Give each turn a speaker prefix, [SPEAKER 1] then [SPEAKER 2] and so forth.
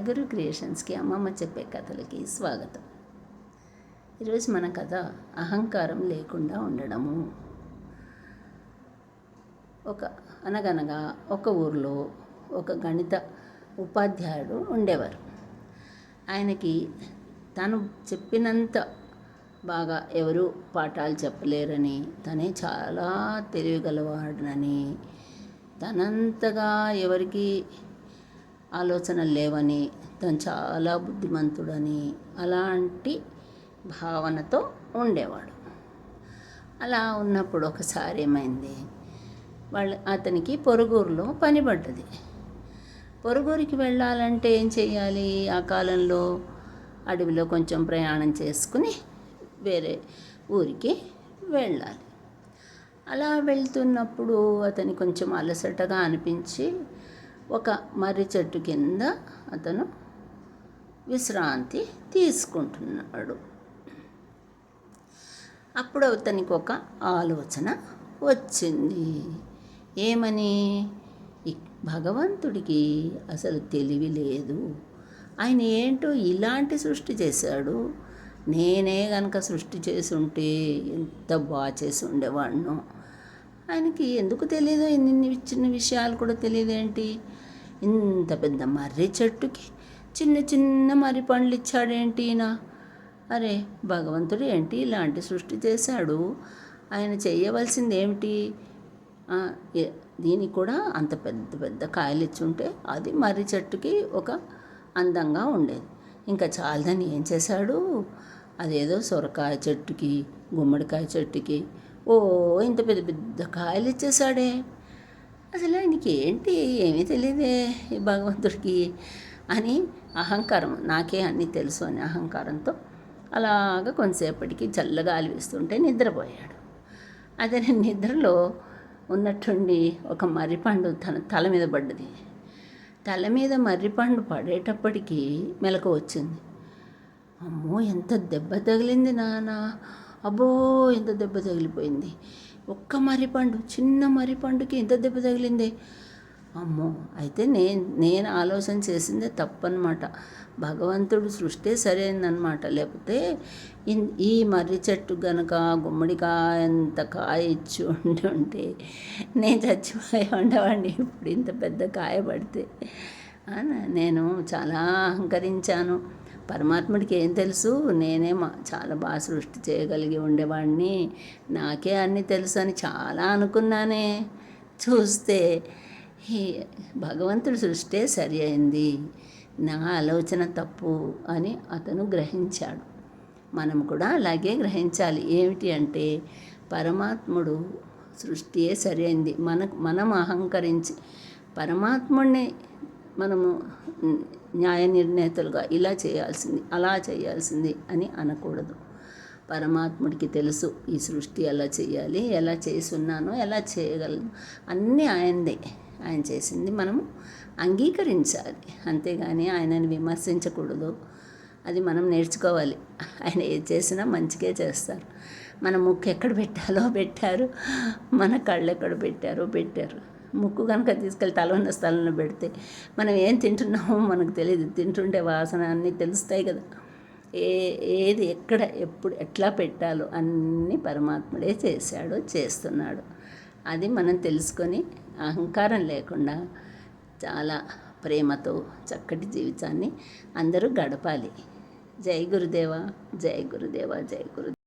[SPEAKER 1] గురు క్రియేషన్స్కి అమ్మమ్మ చెప్పే కథలకి స్వాగతం. ఈరోజు మన కథ అహంకారం లేకుండా ఉండడము. ఒక అనగనగా ఒక ఊర్లో ఒక గణిత ఉపాధ్యాయుడు ఉండేవారు. ఆయనకి తను చెప్పినంత బాగా ఎవరు పాఠాలు చెప్పలేరని తనే చాలా తెలివిగలవాడనని తనంతగా ఎవరికి ఆలోచనలు లేవని తను చాలా బుద్ధిమంతుడని అలాంటి భావనతో ఉండేవాడు. అలా ఉన్నప్పుడు ఒకసారి ఏమైంది? వాళ్ళ అతనికి పొరుగురులో పని పడ్డది. పొరుగురికి వెళ్ళాలంటే ఏం చేయాలి ఆ కాలంలో అడవిలో కొంచెం ప్రయాణం చేసుకుని వేరే ఊరికి వెళ్ళాలి. అలా వెళ్తున్నప్పుడు అతని కొంచెం అలసటగా అనిపించి ఒక మర్రి చెట్టు కింద అతను విశ్రాంతి తీసుకుంటున్నాడు. అప్పుడు అతనికి ఒక ఆలోచన వచ్చింది. ఏమని? భగవంతుడికి అసలు తెలివి లేదు. ఆయన ఏంటో ఇలాంటి సృష్టి చేశాడు. నేనే కనుక సృష్టి చేసి ఉంటే ఎంత బాగా చేసి ఉండేవాడినో ఆయనకి ఎందుకు తెలియదు ఇన్ని చిన్న విషయాలు కూడా తెలియదేంటి ఇంత పెద్ద మర్రి చెట్టుకి చిన్న చిన్న మర్రి పండ్లు ఇచ్చాడేంటి ఈయన? అరే భగవంతుడు ఏంటి ఇలాంటి సృష్టి చేశాడు? ఆయన చేయవలసింది ఏమిటి దీనికి కూడా అంత పెద్ద పెద్ద కాయలు ఇచ్చుంటే అది మర్రి చెట్టుకి ఒక అందంగా ఉండేది. ఇంకా చాలదని ఏం చేశాడు? అదేదో సొరకాయ చెట్టుకి గుమ్మడికాయ చెట్టుకి ఓ ఇంత పెద్ద పెద్ద కాయలు ఇచ్చేసాడే అసలు ఆయనకి ఏంటి ఏమీ తెలియదే ఈ భగవంతుడికి అని అహంకారం నాకే అన్నీ తెలుసు అని అహంకారంతో అలాగ కొంతసేపటికి చల్లగాలి వేస్తుంటే నిద్రపోయాడు. అదే నిద్రలో ఉన్నట్టుండి ఒక మర్రిపండు తన తల మీద పడ్డది. తల మీద మర్రిపండు పడేటప్పటికీ మెలకు వచ్చింది. అమ్మో ఎంత దెబ్బ తగిలింది నానా! అబ్బో ఎంత దెబ్బ తగిలిపోయింది. ఒక్క మర్రిపండు చిన్న మర్రిపండుకి ఎంత దెబ్బ తగిలింది? అమ్మో అయితే నేను నేను ఆలోచన చేసిందే తప్పనమాట. భగవంతుడు సృష్టి సరైందనమాట. లేకపోతే ఈ మర్రి చెట్టు గనక గుమ్మడికాయ ఎంత కాయ ఇచ్చి ఉండి ఉంటే నేను చచ్చిపోయి ఉండవండి ఇప్పుడు ఇంత పెద్ద కాయ పడితే నేను చాలా అహంకరించాను. పరమాత్ముడికి ఏం తెలుసు? నేనే మా చాలా బాగా సృష్టి చేయగలిగి ఉండేవాడిని నాకే అన్నీ తెలుసు అని చాలా అనుకున్నానే. చూస్తే భగవంతుడి సృష్టే సరి అయింది. నా ఆలోచన తప్పు అని అతను గ్రహించాడు. మనం కూడా అలాగే గ్రహించాలి. ఏమిటి అంటే పరమాత్ముడు సృష్టియే సరి అయింది. మన మనం అహంకరించి పరమాత్ముడిని మనము న్యాయ నిర్ణేతలుగా ఇలా చేయాల్సింది అలా చేయాల్సింది అని అనకూడదు. పరమాత్ముడికి తెలుసు ఈ సృష్టి ఎలా చేయాలి ఎలా చేస్తున్నానో ఎలా చేయగలను. అన్నీ ఆయనదే. ఆయన చేసింది మనము అంగీకరించాలి. అంతేగాని ఆయనని విమర్శించకూడదు. అది మనం నేర్చుకోవాలి. ఆయన ఏది చేసినా మంచిగా చేస్తారు. మన ముక్కు ఎక్కడ పెట్టాలో పెట్టారు. మన కళ్ళు ఎక్కడ పెట్టారో పెట్టారు. ముక్కు కనుక తీసుకెళ్ళి తల ఉన్న స్థలంలో పెడితే మనం ఏం తింటున్నామో మనకు తెలియదు. తింటుంటే వాసన అన్నీ తెలుస్తాయి కదా. ఏ ఏది ఎక్కడ ఎప్పుడు ఎట్లా పెట్టాలో అన్నీ పరమాత్ముడే చేశాడు చేస్తున్నాడు. అది మనం తెలుసుకొని అహంకారం లేకుండా చాలా ప్రేమతో చక్కటి జీవితాన్ని అందరూ గడపాలి. జై గురుదేవ జై గురుదేవ జై గురు